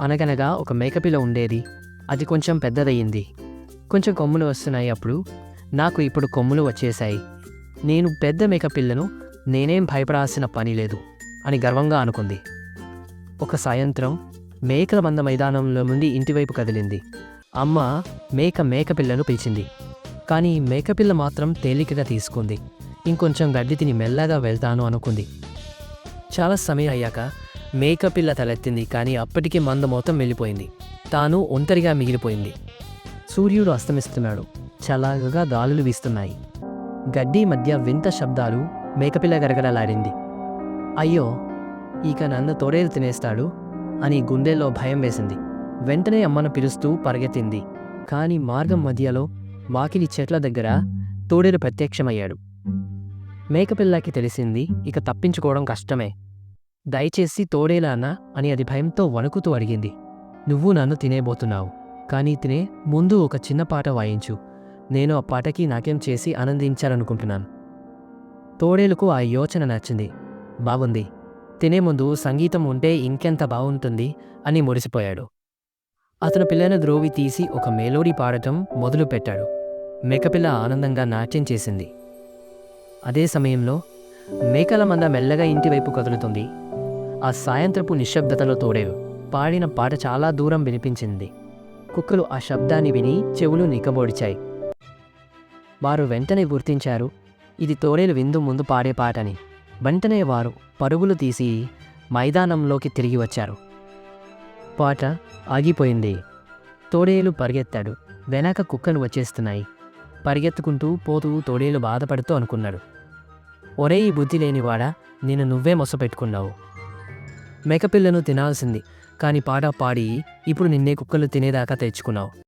అనగనగా ఒక మేకపిల్ల ఉండేది. అది కొంచెం పెద్దదయ్యింది. కొంచెం కొమ్ములు వస్తున్నాయి అప్పుడు. నాకు ఇప్పుడు కొమ్ములు వచ్చేశాయి. నేను పెద్ద మేకపిల్లను నేనేం భయపడాల్సిన పని లేదు అని గర్వంగా అనుకుంది. ఒక సాయంత్రం మేకల మంద మైదానంలో నుండి ఇంటివైపు కదిలింది. అమ్మ మేక మేకపిల్లను పిలిచింది. కానీ మేకపిల్ల మాత్రం తేలికగా తీసుకుంది. ఇంకొంచెం గడ్డి తిని మెల్లగా వెళ్తాను అనుకుంది. చాలా సమయం అయ్యాక మేకపిల్ల తలెత్తింది కానీ అప్పటికే మంద మొత్తం వెళ్ళిపోయింది. తాను ఒంటరిగా మిగిలిపోయింది. సూర్యుడు అస్తమిస్తున్నాడు. చల్లగా గాలులు వీస్తున్నాయి. గడ్డి మధ్య వింత శబ్దాలు మేకపిల్ల గరగడలాడింది అయ్యో ఇక నన్ను తోడేలు తినేస్తాడు అని గుండెల్లో భయం వేసింది. వెంటనే అమ్మను పిలుస్తూ పరిగెత్తింది. కానీ మార్గం మధ్యలో వాకిలి చెట్ల దగ్గర తోడేలు ప్రత్యక్షమయ్యాడు. మేకపిల్లకి తెలిసింది ఇక తప్పించుకోవడం కష్టమే. దయచేసి తోడేలానా అని అది భయంతో వణుకుతూ అడిగింది. నువ్వు నన్ను తినేబోతున్నావు. కానీ తినే ముందు ఒక చిన్న పాట వాయించు. నేను ఆ పాటకి నాట్యం చేసి ఆనందించాలనుకుంటున్నాను. తోడేలుకు ఆ యోచన నచ్చింది. బాగుంది. తినే ముందు సంగీతం ఉంటే ఇంకెంత బాగుంటుంది అని మురిసిపోయాడు. అతను పిల్లను ద్రోవి తీసి ఒక మెలోడీ పాడటం మొదలుపెట్టాడు మేకపిల్ల ఆనందంగా నాట్యం చేసింది. అదే సమయంలో మేకల మంద మెల్లగా ఇంటివైపు కదులుతుంది. ఆ సాయంత్రపు నిశ్శబ్దతలో తోడేవు. పాడిన పాట చాలా దూరం వినిపించింది. కుక్కలు ఆ శబ్దాన్ని విని చెవులు నిక్కబోడిచాయి. వారు వెంటనే గుర్తించారు ఇది తోడేలు విందు ముందు పాడే పాటని. వెంటనే వారు పరుగులు తీసి మైదానంలోకి తిరిగి వచ్చారు. పాట ఆగిపోయింది. తోడేలు పరిగెత్తాడు. వెనక కుక్కలు వచ్చేస్తున్నాయి. పరిగెత్తుకుంటూ పోతూ తోడేలు బాధపడుతూ అనుకున్నాడు. ఒరే ఈ బుద్ధి లేనివాడా నేను నువ్వే మొసపెట్టుకున్నావు. మేకపిల్లను తినాల్సింది. కానీ పాట పాడి ఇప్పుడు నిన్నే కుక్కలు తినేదాకా తెచ్చుకున్నావు.